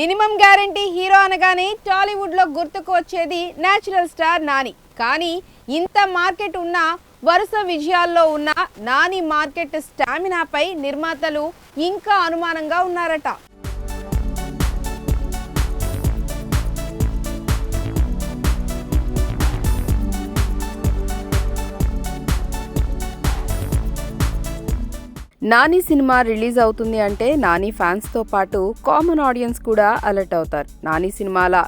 Minimum guarantee hero అనగానే టాలీవుడ్లో గుర్తుకు వచ్చేది నేచురల్ స్టార్ నాని. కానీ ఇంత మార్కెట్ ఉన్న వరుస విజయాల్లో ఉన్న నాని మార్కెట్ స్టామినాపై నిర్మాతలు ఇంకా అనుమానంగా ఉన్నారట. నాని సినిమా రిలీజ్ అవుతుంది అంటే నాని ఫ్యాన్స్తో పాటు కామన్ ఆడియన్స్ కూడా అలర్ట్ అవుతారు. నాని సినిమాల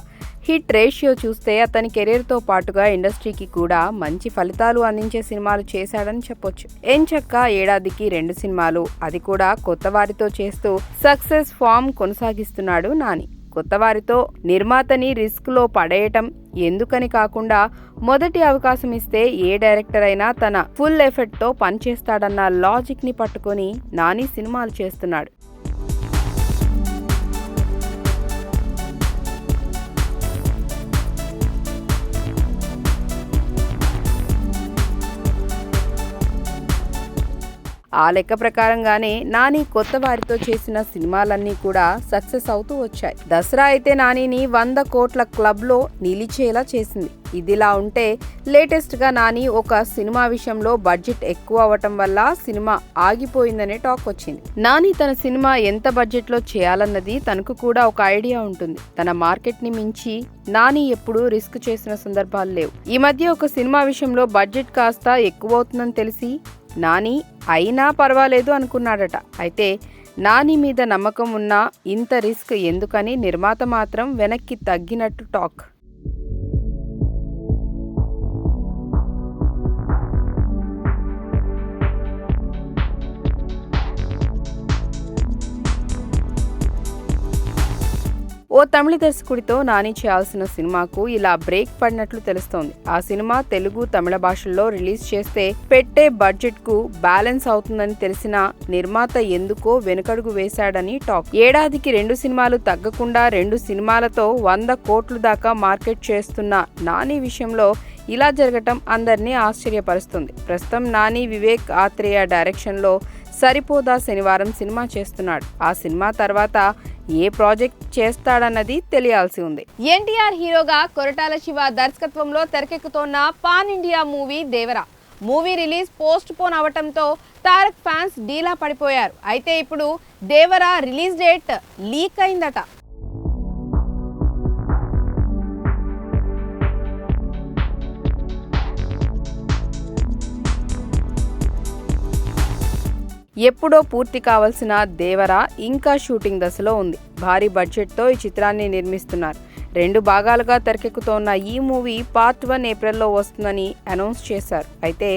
హిట్ రేషియో చూస్తే అతని కెరీర్తో పాటుగా ఇండస్ట్రీకి కూడా మంచి ఫలితాలు అందించే సినిమాలు చేశాడని చెప్పొచ్చు. ఎంచక్క ఏడాదికి రెండు సినిమాలు అది కూడా కొత్త వారితో చేస్తూ సక్సెస్ ఫామ్ కొనసాగిస్తున్నాడు నాని. కొత్త వారితో నిర్మాతని రిస్క్లో పడేయటం ఎందుకని కాకుండా మొదటి అవకాశం ఇస్తే ఏ డైరెక్టర్ అయినా తన ఫుల్ ఎఫెక్ట్తో పనిచేస్తాడన్న లాజిక్ని పట్టుకొని నాని సినిమాలు చేస్తున్నాడు. ఆ లెక్క ప్రకారంగానే నాని కొత్త వారితో చేసిన సినిమాలన్నీ కూడా సక్సెస్ అవుతూ వచ్చాయి. దసరా అయితే నానిని వంద కోట్ల క్లబ్లో నిలిచేలా చేసింది. ఇదిలా ఉంటే లేటెస్ట్గా నాని ఒక సినిమా విషయంలో బడ్జెట్ ఎక్కువ అవటం వల్ల సినిమా ఆగిపోయిందనే టాక్ వచ్చింది. నాని తన సినిమా ఎంత బడ్జెట్లో చేయాలన్నది తనకు కూడా ఒక ఐడియా ఉంటుంది. తన మార్కెట్ని మించి నాని ఎప్పుడూ రిస్క్ చేసిన సందర్భాలు లేవు. ఈ మధ్య ఒక సినిమా విషయంలో బడ్జెట్ కాస్త ఎక్కువ అవుతుందని తెలిసి నాని అయినా పర్వాలేదు అనుకున్నాడట. అయితే నాని మీద నమ్మకం ఉన్నా ఇంత రిస్క్ ఎందుకని నిర్మాత మాత్రం వెనక్కి తగ్గినట్టు టాక్. ఓ తమిళ దర్శకుడితో నాని చేయాల్సిన సినిమాకు ఇలా బ్రేక్ పడినట్లు తెలుస్తోంది. ఆ సినిమా తెలుగు తమిళ భాషల్లో రిలీజ్ చేస్తే పెట్టే బడ్జెట్కు బ్యాలెన్స్ అవుతుందని తెలిసిన నిర్మాత ఎందుకో వెనుకడుగు వేశాడని టాక్. ఏడాదికి రెండు సినిమాలు తగ్గకుండా రెండు సినిమాలతో వంద కోట్లు దాకా మార్కెట్ చేస్తున్న నాని విషయంలో ఇలా జరగటం అందరినీ ఆశ్చర్యపరుస్తుంది. ప్రస్తుతం నాని వివేక్ ఆత్రేయ డైరెక్షన్లో సరిపోదా శనివారం సినిమా చేస్తున్నాడు. ఆ సినిమా తర్వాత ఏ ప్రాజెక్ట్ చేస్తాడన్నది తెలియాల్సి ఉంది. ఎన్టీఆర్ హీరోగా కొరటాల శివ దర్శకత్వంలో తెరకెక్కుతోన్న pan India movie Devara. Movie release postpone అవటంతో Tarak fans డీలా పడిపోయారు. అయితే ఇప్పుడు దేవరా రిలీజ్ డేట్ లీక్ అయిందట. ఎప్పుడో పూర్తి కావాల్సిన దేవర ఇంకా షూటింగ్ దశలో ఉంది. భారీ బడ్జెట్తో ఈ చిత్రాన్ని నిర్మిస్తున్నారు. రెండు భాగాలుగా తెరకెక్కుతోన్న ఈ మూవీ పార్ట్ వన్ ఏప్రిల్లో వస్తుందని అనౌన్స్ చేశారు. అయితే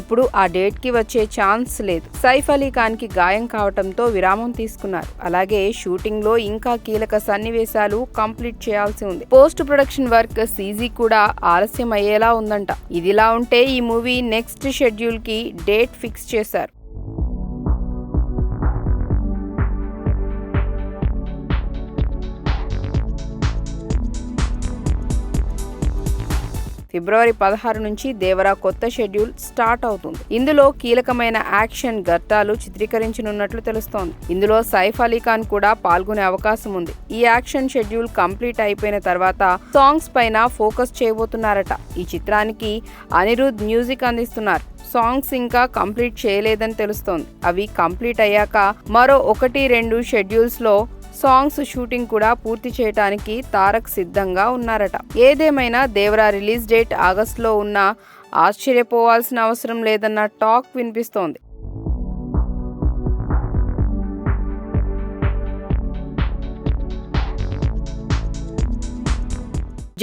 ఇప్పుడు ఆ డేట్కి వచ్చే ఛాన్స్ లేదు. సైఫ్ అలీ ఖాన్కి గాయం కావడంతో విరామం తీసుకున్నారు. అలాగే షూటింగ్లో ఇంకా కీలక సన్నివేశాలు కంప్లీట్ చేయాల్సి ఉంది. పోస్ట్ ప్రొడక్షన్ వర్క్ సీజీ కూడా ఆలస్యం అయ్యేలా ఉందంట. ఇదిలా ఉంటే ఈ మూవీ నెక్స్ట్ షెడ్యూల్కి డేట్ ఫిక్స్ చేశారు. ఫిబ్రవరి పదహారు నుంచి దేవరా కొత్త షెడ్యూల్ స్టార్ట్ అవుతుంది. ఇందులో కీలకమైన యాక్షన్ ఘట్టాలు చిత్రీకరించనున్నట్లు తెలుస్తోంది. ఇందులో సైఫ్ అలీ ఖాన్ కూడా పాల్గొనే అవకాశం ఉంది. ఈ యాక్షన్ షెడ్యూల్ కంప్లీట్ అయిపోయిన తర్వాత సాంగ్స్ పైన ఫోకస్ చేయబోతున్నారట. ఈ చిత్రానికి అనిరుద్ మ్యూజిక్ అందిస్తున్నారు. సాంగ్స్ ఇంకా కంప్లీట్ చేయలేదని తెలుస్తోంది. అవి కంప్లీట్ అయ్యాక మరో ఒకటి రెండు షెడ్యూల్స్లో సాంగ్స్ షూటింగ్ కూడా పూర్తి చేయడానికి తారక్ సిద్ధంగా ఉన్నారట. ఏదేమైనా దేవరా రిలీజ్ డేట్ ఆగస్టులో ఉన్నా ఆశ్చర్యపోవాల్సిన అవసరం లేదన్న టాక్ వినిపిస్తోంది.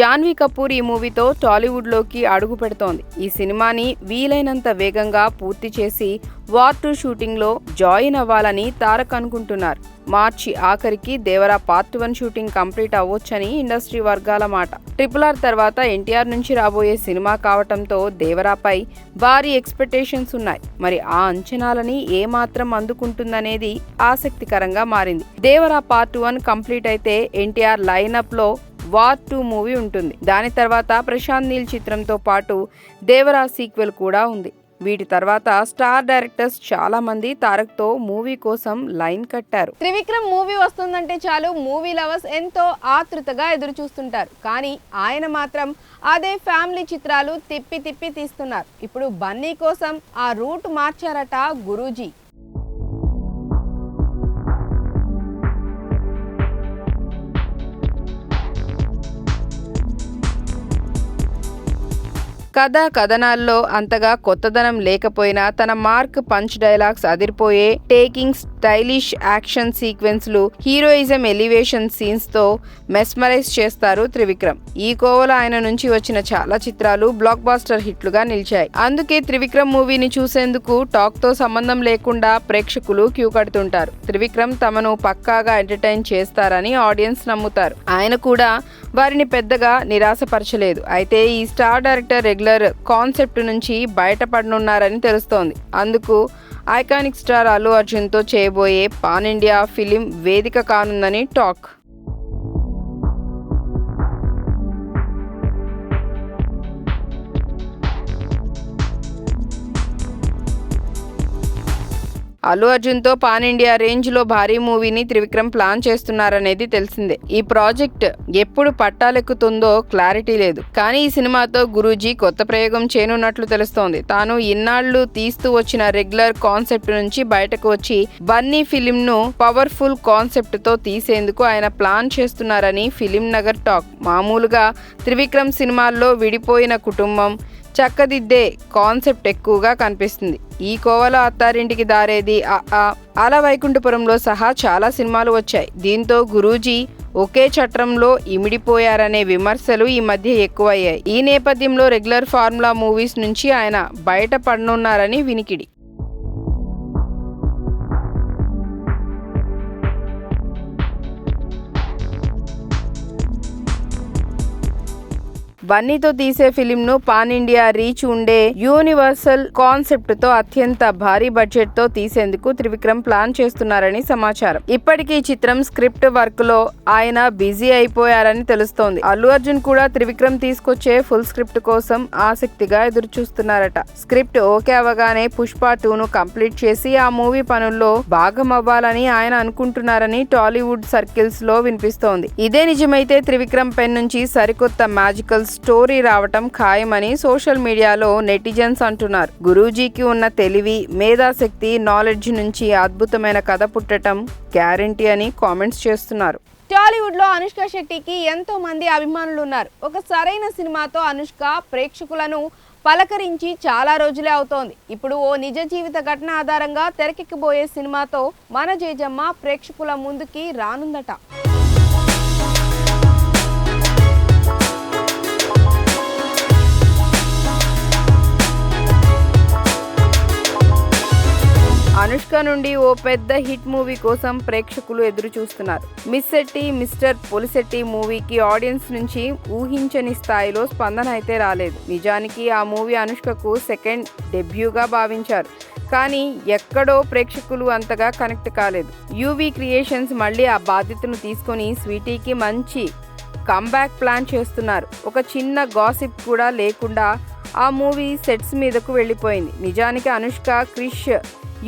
జాన్వీ కపూర్ ఈ మూవీతో టాలీవుడ్లోకి అడుగు పెడుతోంది. ఈ సినిమాని వీలైనంత వేగంగా పూర్తి చేసి వార్ టూ షూటింగ్లో జాయిన్ అవ్వాలని తారక్ అనుకుంటున్నారు. మార్చి ఆఖరికి Devara part one shooting complete అవ్వొచ్చని industry వర్గాల మాట. ట్రిపుల్ ఆర్ తర్వాత ఎన్టీఆర్ నుంచి రాబోయే సినిమా కావటంతో దేవరాపై భారీ ఎక్స్పెక్టేషన్స్ ఉన్నాయి. మరి ఆ అంచనాలని ఏమాత్రం అందుకుంటుందనేది ఆసక్తికరంగా మారింది. దేవరా పార్ట్ వన్ కంప్లీట్ అయితే ఎన్టీఆర్ లైనప్లో వార్ టూ మూవీ ఉంటుంది. దాని తర్వాత ప్రశాంత్ నీల్ చిత్రంతో పాటు దేవరా సీక్వెల్ కూడా ఉంది. వీటి తర్వాత స్టార్ డైరెక్టర్స్ చాలా మంది తారక్తో మూవీ కోసం లైన్ కట్టారు. త్రివిక్రమ్ మూవీ వస్తుందంటే చాలు మూవీ లవర్స్ ఎంతో ఆతృతగా ఎదురు చూస్తుంటారు కానీ ఆయన మాత్రం అదే ఫ్యామిలీ చిత్రాలు తిప్పి తిప్పి తీస్తున్నారు. ఇప్పుడు బన్నీ కోసం ఆ రూట్ మార్చారట గురూజీ. కథ కథనాల్లో అంతగా కొత్తదనం లేకపోయినా తన మార్క్ పంచ్ డైలాగ్స్ అదిరిపోయే టేకింగ్ స్టైలిష్ యాక్షన్ సీక్వెన్స్లు హీరోయిజం ఎలివేషన్ సీన్స్తో మెస్మరైజ్ చేస్తారు త్రివిక్రమ్. ఈ కోవలో ఆయన నుంచి వచ్చిన చాలా చిత్రాలు బ్లాక్ బాస్టర్ హిట్లుగా నిలిచాయి. అందుకే త్రివిక్రమ్ మూవీని చూసేందుకు టాక్తో సంబంధం లేకుండా ప్రేక్షకులు క్యూ కడుతుంటారు. త్రివిక్రమ్ తమను పక్కాగా ఎంటర్టైన్ చేస్తారని ఆడియన్స్ నమ్ముతారు. ఆయన కూడా వారిని పెద్దగా నిరాశపరచలేదు. అయితే ఈ స్టార్ డైరెక్టర్ రెగ్యులర్ కాన్సెప్ట్ నుంచి బయటపడనున్నారని తెలుస్తోంది. అందుకు ఐకానిక్ స్టార్ అల్లు అర్జున్తో చేయబోయే పాన్ ఇండియా ఫిలిం వేదిక కానుందని టాక్. అల్లు అర్జున్తో పాన్ ఇండియా రేంజ్లో భారీ మూవీని త్రివిక్రమ్ ప్లాన్ చేస్తున్నారనేది తెలిసిందే. ఈ ప్రాజెక్ట్ ఎప్పుడు పట్టాలెక్కుతుందో క్లారిటీ లేదు. కానీ ఈ సినిమాతో గురూజీ కొత్త ప్రయోగం చేయనున్నట్లు తెలుస్తోంది. తాను ఇన్నాళ్ళు తీస్తూ వచ్చిన రెగ్యులర్ కాన్సెప్ట్ నుంచి బయటకు వచ్చి బన్నీ ఫిలింను పవర్ఫుల్ కాన్సెప్ట్తో తీసేందుకు ఆయన ప్లాన్ చేస్తున్నారని ఫిలిం నగర్ టాక్. మామూలుగా త్రివిక్రమ్ సినిమాల్లో విడిపోయిన కుటుంబం చక్కదిద్దే కాన్సెప్ట్ ఎక్కువగా కనిపిస్తుంది. ఈ కోవలో అత్తారింటికి దారేది అలా వైకుంఠపురంలో సహా చాలా సినిమాలు వచ్చాయి. దీంతో గురూజీ ఒకే చట్రంలో ఇమిడిపోయారనే విమర్శలు ఈ మధ్య ఎక్కువయ్యాయి. ఈ నేపథ్యంలో రెగ్యులర్ ఫార్ములా మూవీస్ నుంచి ఆయన బయటపడనున్నారని వినికిడి. బన్నీతో తీసే ఫిలింను పాన్ ఇండియా రీచ్ ఉండే యూనివర్సల్ కాన్సెప్ట్తో అత్యంత భారీ బడ్జెట్తో తీసేందుకు త్రివిక్రమ్ ప్లాన్ చేస్తున్నారని సమాచారం. ఇప్పటికీ ఈ చిత్రం స్క్రిప్ట్ వర్క్లో ఆయన బిజీ అయిపోయారని తెలుస్తోంది. అల్లు అర్జున్ కూడా త్రివిక్రమ్ తీసుకొచ్చే ఫుల్ స్క్రిప్ట్ కోసం ఆసక్తిగా ఎదురు చూస్తున్నారట స్క్రిప్ట్ ఓకే అవగానే పుష్ప టూ ను కంప్లీట్ చేసి ఆ మూవీ పనుల్లో భాగం అవ్వాలని ఆయన అనుకుంటున్నారని టాలీవుడ్ సర్కిల్స్లో వినిపిస్తోంది. ఇదే నిజమైతే త్రివిక్రమ్ పెన్ నుంచి సరికొత్త మ్యాజికల్ స్టోరీ రావటం ఖాయమని సోషల్ మీడియాలో నెటిజన్స్ అంటున్నారు. గురూజీకి ఉన్న తెలివి మేధాశక్తి నాలెడ్జ్ నుంచి అద్భుతమైన కథ పుట్టటం గ్యారంటీ అని కామెంట్స్ చేస్తున్నారు. టాలీవుడ్లో అనుష్క శెట్టికి ఎంతో మంది అభిమానులు ఉన్నారు ఒక సరైన సినిమాతో అనుష్క ప్రేక్షకులను పలకరించి చాలా రోజులే అవుతోంది. ఇప్పుడు ఓ నిజ జీవిత ఘటన ఆధారంగా తెరకెక్కిపోయే సినిమాతో మన జేజమ్మ ప్రేక్షకుల ముందుకి రానుందట. అనుష్క నుండి ఓ పెద్ద హిట్ మూవీ కోసం ప్రేక్షకులు ఎదురు చూస్తున్నారు మిస్ శెట్టి మిస్టర్ పొలిశెట్టి మూవీకి ఆడియన్స్ నుంచి ఊహించని స్థాయిలో స్పందన అయితే రాలేదు. నిజానికి ఆ మూవీ అనుష్కకు సెకండ్ డెబ్యూగా భావించారు. కానీ ఎక్కడో ప్రేక్షకులు అంతగా కనెక్ట్ కాలేదు. యూవీ క్రియేషన్స్ మళ్ళీ ఆ బాధ్యతను తీసుకొని స్వీటీకి మంచి కంబ్యాక్ ప్లాన్ చేస్తున్నారు. ఒక చిన్న గాసిప్ కూడా లేకుండా ఆ మూవీ సెట్స్ మీదకు వెళ్ళిపోయింది. నిజానికి అనుష్క క్రిష్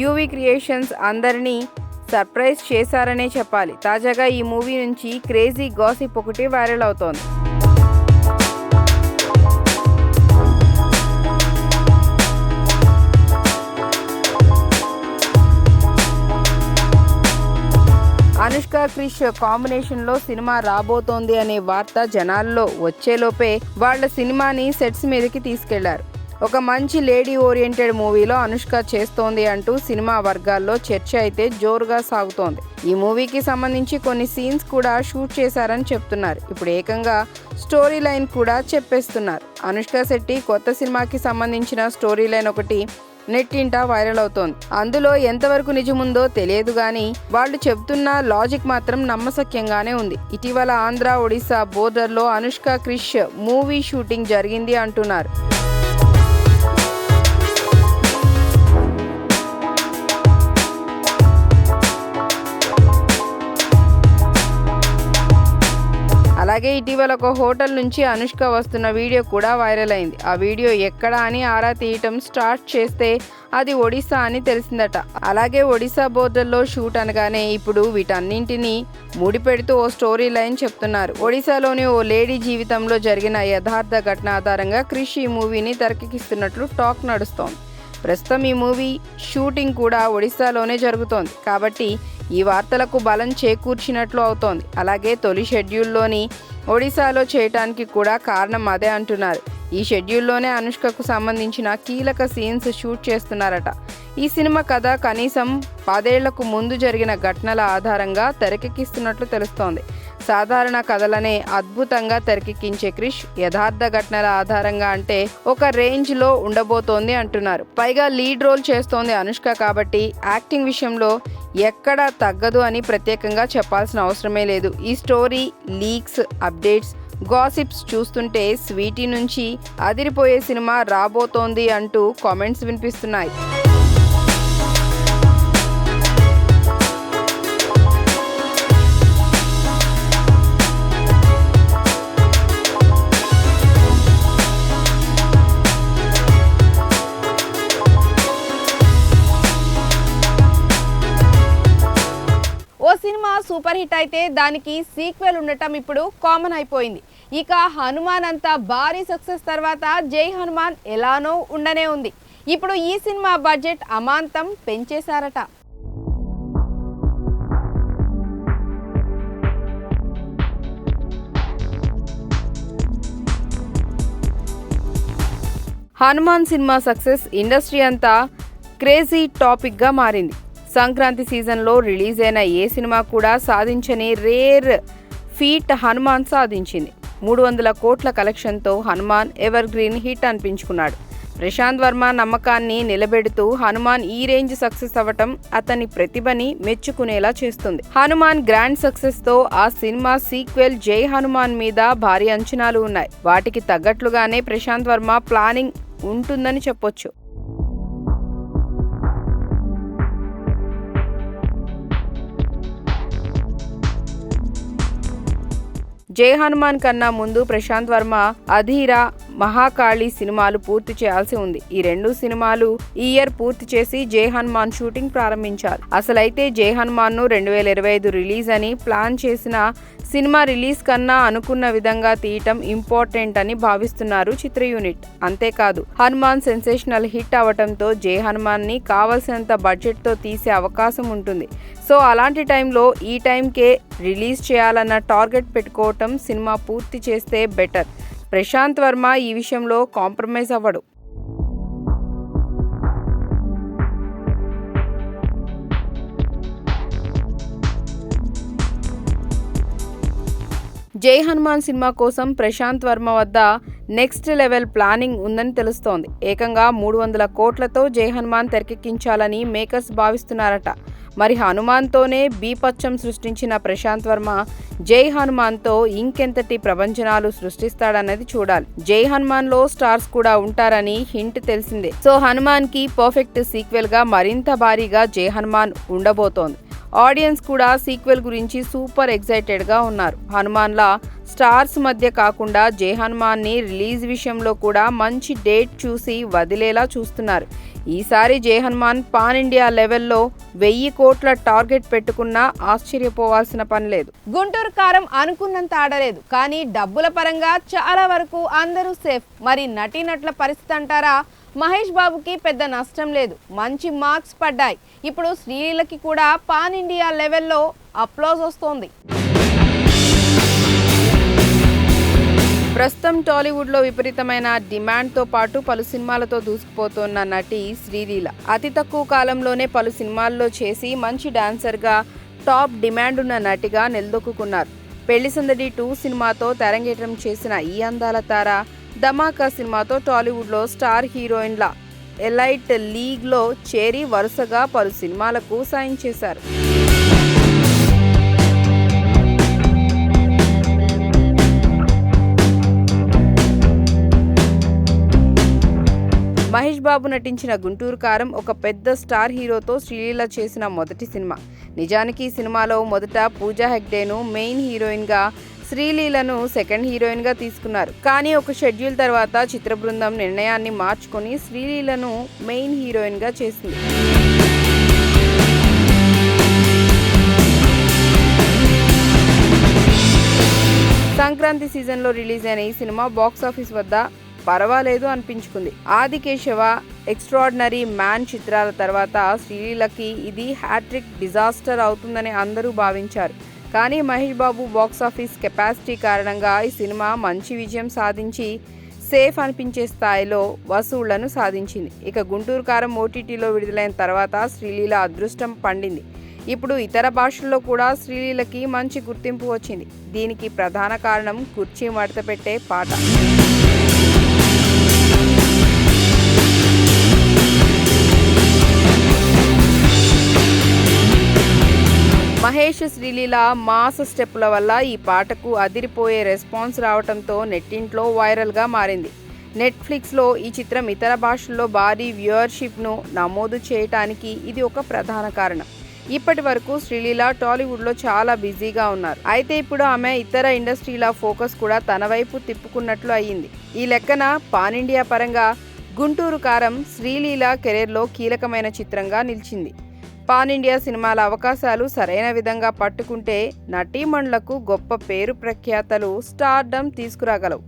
యూవీ క్రియేషన్స్ అందరినీ సర్ప్రైజ్ చేశారనే చెప్పాలి. తాజాగా ఈ మూవీ నుంచి క్రేజీ గాసిప్ ఒకటి వైరల్ అవుతోంది. అనుష్క క్రిష్ కాంబినేషన్లో సినిమా రాబోతోంది అనే వార్త జనాల్లో వచ్చేలోపే వాళ్ళ సినిమాని సెట్స్ మీదకి తీసుకెళ్ళారు. ఒక మంచి లేడీ ఓరియంటెడ్ మూవీలో అనుష్క చేస్తోంది అంటూ సినిమా వర్గాల్లో చర్చ అయితే జోరుగా సాగుతోంది. ఈ మూవీకి సంబంధించి కొన్ని సీన్స్ కూడా షూట్ చేశారని చెప్తున్నారు. ఇప్పుడు ఏకంగా స్టోరీ లైన్ కూడా చెప్పేస్తున్నారు. అనుష్క శెట్టి కొత్త సినిమాకి సంబంధించిన స్టోరీ లైన్ ఒకటి నెట్టింట వైరల్ అవుతోంది. అందులో ఎంతవరకు నిజముందో తెలియదు కానీ వాళ్ళు చెబుతున్న లాజిక్ మాత్రం నమ్మశక్యంగానే ఉంది. ఇటీవల ఆంధ్ర ఒడిశా బోర్డర్లో అనుష్క క్రిష్ మూవీ షూటింగ్ జరిగింది అంటున్నారు. అలాగే ఇటీవల ఒక హోటల్ నుంచి అనుష్క వస్తున్న వీడియో కూడా వైరల్ అయింది. ఆ వీడియో ఎక్కడ అని ఆరా తీయటం స్టార్ట్ చేస్తే అది ఒడిశా అని తెలిసిందట. అలాగే ఒడిశా బోర్డర్లో షూట్ అనగానే ఇప్పుడు వీటన్నింటినీ ముడిపెడుతూ ఓ స్టోరీ లైన్ చెప్తున్నారు. ఒడిశాలోని ఓ లేడీ జీవితంలో జరిగిన యథార్థ ఘటన ఆధారంగా క్రిష్ ఈ మూవీని తెరకెక్కిస్తున్నట్లు టాక్ నడుస్తోంది. ప్రస్తుతం ఈ మూవీ షూటింగ్ కూడా ఒడిశాలోనే జరుగుతోంది. కాబట్టి ఈ వార్తలకు బలం చేకూర్చినట్లు అవుతోంది. అలాగే తొలి షెడ్యూల్లోని ఒడిశాలో చేయటానికి కూడా కారణం అదే అంటున్నారు. ఈ షెడ్యూల్లోనే అనుష్కకు సంబంధించిన కీలక సీన్స్ షూట్ చేస్తున్నారట. ఈ సినిమా కథ కనీసం పదేళ్ళకు ముందు జరిగిన ఘటనల ఆధారంగా తెరకెక్కిస్తున్నట్లు తెలుస్తోంది. సాధారణ కథలనే అద్భుతంగా తెరకెక్కించే క్రిష్ యథార్థ ఘటనల ఆధారంగా అంటే ఒక రేంజ్లో ఉండబోతోంది అంటున్నారు. పైగా లీడ్ రోల్ చేస్తోంది అనుష్క కాబట్టి యాక్టింగ్ విషయంలో ఎక్కడా తగ్గదు అని ప్రత్యేకంగా చెప్పాల్సిన అవసరమే లేదు. ఈ స్టోరీ లీక్స్ అప్డేట్స్ గాసిప్స్ చూస్తుంటే స్వీటీ నుంచి అదిరిపోయే సినిమా రాబోతోంది అంటూ కామెంట్స్ వినిపిస్తున్నాయి. సూపర్ హిట్ అయితే దానికి సీక్వెల్ ఉండటం ఇప్పుడు కామన్ అయిపోయింది. ఇక హనుమాన్ అంతా భారీ సక్సెస్ తర్వాత జై హనుమాన్ ఎలానో ఉండనే ఉంది. ఇప్పుడు ఈ సినిమా బడ్జెట్ అమాంతం పెంచేశారట. హనుమాన్ సినిమా సక్సెస్ ఇండస్ట్రీ అంతా క్రేజీ టాపిక్గా మారింది. సంక్రాంతి సీజన్లో రిలీజ్ అయిన ఏ సినిమా కూడా సాధించని రేర్ ఫీట్ హనుమాన్ సాధించింది. మూడు వందల కోట్ల కలెక్షన్తో హనుమాన్ ఎవర్ గ్రీన్ హిట్ అనిపించుకున్నాడు. ప్రశాంత్ వర్మ నమ్మకాన్ని నిలబెడుతూ హనుమాన్ ఈ రేంజ్ సక్సెస్ అవ్వటం అతని ప్రతిభని మెచ్చుకునేలా చేస్తుంది. హనుమాన్ గ్రాండ్ సక్సెస్తో ఆ సినిమా సీక్వెల్ జై హనుమాన్ మీద భారీ అంచనాలు ఉన్నాయి. వాటికి తగ్గట్లుగానే ప్రశాంత్ వర్మ ప్లానింగ్ ఉంటుందని చెప్పొచ్చు. జై హనుమాన్ కన్నా ముందు ప్రశాంత్ వర్మ అధీరా మహాకాళి సినిమాలు పూర్తి చేయాల్సి ఉంది. ఈ రెండు సినిమాలు ఈ ఇయర్ పూర్తి చేసి జై హనుమాన్ షూటింగ్ ప్రారంభించారు. అసలైతే జై హనుమాన్ను రెండు వేల ఇరవై ఐదు రిలీజ్ అని ప్లాన్ చేసిన సినిమా రిలీజ్ కన్నా అనుకున్న విధంగా తీయటం ఇంపార్టెంట్ అని భావిస్తున్నారు చిత్ర యూనిట్. అంతేకాదు హనుమాన్ సెన్సేషనల్ హిట్ అవటంతో జే హనుమాన్ని కావలసినంత బడ్జెట్తో తీసే అవకాశం ఉంటుంది. సో అలాంటి టైంలో ఈ టైంకే రిలీజ్ చేయాలన్న టార్గెట్ పెట్టుకోవటం సినిమా పూర్తి చేస్తే బెటర్. ప్రశాంత్ వర్మ ఈ విషయంలో కాంప్రమైజ్ అవ్వడు. జై హనుమాన్ సినిమా కోసం ప్రశాంత్ వర్మ వద్ద నెక్స్ట్ లెవెల్ ప్లానింగ్ ఉందని తెలుస్తోంది. ఏకంగా మూడు వందల కోట్లతో జై హనుమాన్ తెరకెక్కించాలని మేకర్స్ భావిస్తున్నారట. మరి హనుమాన్తోనే బీపచ్చం సృష్టించిన ప్రశాంత్ వర్మ జై హనుమాన్తో ఇంకెంతటి ప్రపంచనాలు సృష్టిస్తాడన్నది చూడాలి. జై హనుమాన్లో స్టార్స్ కూడా ఉంటారని హింట్ తెలిసిందే. సో హనుమాన్కి పర్ఫెక్ట్ సీక్వెల్గా మరింత భారీగా జై హనుమాన్ ఉండబోతోంది. ఆడియన్స్ కూడా సీక్వెల్ గురించి సూపర్ ఎగ్జైటెడ్గా ఉన్నారు. హనుమాన్లా స్టార్స్ మధ్య కాకుండా జే హనుమాన్ని రిలీజ్ విషయంలో కూడా మంచి డేట్ చూసి వదిలేలా చూస్తున్నారు. ఈసారి జే హనుమాన్ పాన్ ఇండియా లెవెల్లో వెయ్యి కోట్ల టార్గెట్ పెట్టుకున్నా ఆశ్చర్యపోవాల్సిన పని లేదు. గుంటూరు కారం అనుకున్నంత ఆడలేదు. కానీ డబ్బుల పరంగా చాలా వరకు అందరూ సేఫ్. మరి నటీనటుల పరిస్థితి అంటారా? మహేష్ బాబుకి పెద్ద నష్టం లేదు. మంచి మార్క్స్ పడ్డాయి. ఇప్పుడు శ్రీలీలకి కూడా పాన్ ఇండియా లెవెల్లో అప్లోజ్ వస్తోంది. ప్రస్తుతం టాలీవుడ్లో విపరీతమైన డిమాండ్తో పాటు పలు సినిమాలతో దూసుకుపోతున్న నటి శ్రీలీల. అతి తక్కువ కాలంలోనే పలు సినిమాల్లో చేసి మంచి డాన్సర్గా టాప్ డిమాండ్ ఉన్న నటిగా నిలదొక్కున్నారు పెళ్ళి సందడి టూ సినిమాతో తెరంగేట్రం చేసిన ఈ అందాల తార ధమాకా సినిమాతో టాలీవుడ్లో స్టార్ హీరోయిన్ల ఎలైట్ లీగ్లో చేరి వరుసగా పలు సినిమాలకు సాయం చేశారు. మహేష్ బాబు నటించిన గుంటూరు కారం ఒక పెద్ద స్టార్ హీరోతో శ్రీలీల చేసిన మొదటి సినిమా. నిజానికి ఈ సినిమాలో మొదట పూజా హెగ్డేను మెయిన్ హీరోయిన్గా శ్రీలీలను సెకండ్ హీరోయిన్గా తీసుకున్నారు. కానీ ఒక షెడ్యూల్ తర్వాత చిత్ర బృందం నిర్ణయాన్ని మార్చుకొని శ్రీలీలను మెయిన్ హీరోయిన్గా చేసింది. సంక్రాంతి సీజన్లో రిలీజ్ అయిన ఈ సినిమా బాక్స్ ఆఫీస్ వద్ద పర్వాలేదు అనిపించుకుంది. ఆది కేశవ ఎక్స్ట్రాడినరీ మ్యాన్ చిత్రాల తర్వాత శ్రీలీలకి ఇది హ్యాట్రిక్ డిజాస్టర్ అవుతుందని అందరూ భావించారు. కానీ Mahesh Babu box office capacity కారణంగా ఈ సినిమా మంచి విజయం సాధించి సేఫ్ అనిపించే స్థాయిలో వసూళ్ళను సాధించింది. ఇక గుంటూరు కారం ఓటీటీలో విడుదలైన తర్వాత శ్రీలీల అదృష్టం పండింది. ఇప్పుడు ఇతర భాషల్లో కూడా శ్రీలీలకి మంచి గుర్తింపు వచ్చింది. దీనికి ప్రధాన కారణం కుర్చీ మడత పెట్టే పాట. మహేష్ శ్రీలీల మాస్ స్టెప్పుల వల్ల ఈ పాటకు అదిరిపోయే రెస్పాన్స్ రావడంతో నెట్టింట్లో వైరల్గా మారింది. నెట్ఫ్లిక్స్లో ఈ చిత్రం ఇతర భాషల్లో భారీ వ్యూవర్షిప్ను నమోదు చేయటానికి ఇది ఒక ప్రధాన కారణం. ఇప్పటి వరకు శ్రీలీల టాలీవుడ్లో చాలా బిజీగా ఉన్నారు. అయితే ఇప్పుడు ఆమె ఇతర ఇండస్ట్రీల ఫోకస్ కూడా తన వైపు తిప్పుకున్నట్లు అయ్యింది. ఈ లెక్కన పాన్ ఇండియా పరంగా గుంటూరు కారం శ్రీలీల కెరీర్లో కీలకమైన చిత్రంగా నిలిచింది. పాన్ ఇండియా సినిమాల అవకాశాలు సరైన విధంగా పట్టుకుంటే నటీమణులకు గొప్ప పేరు ప్రఖ్యాతలు స్టార్డమ్ తీసుకురాగలవు.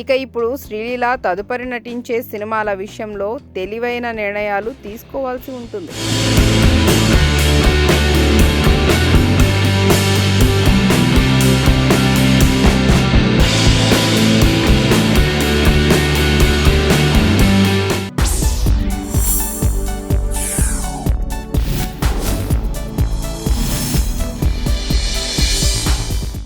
ఇక ఇప్పుడు శ్రీలీల తదుపరి నటించే సినిమాల విషయంలో తెలివైన నిర్ణయాలు తీసుకోవాల్సి ఉంటుంది.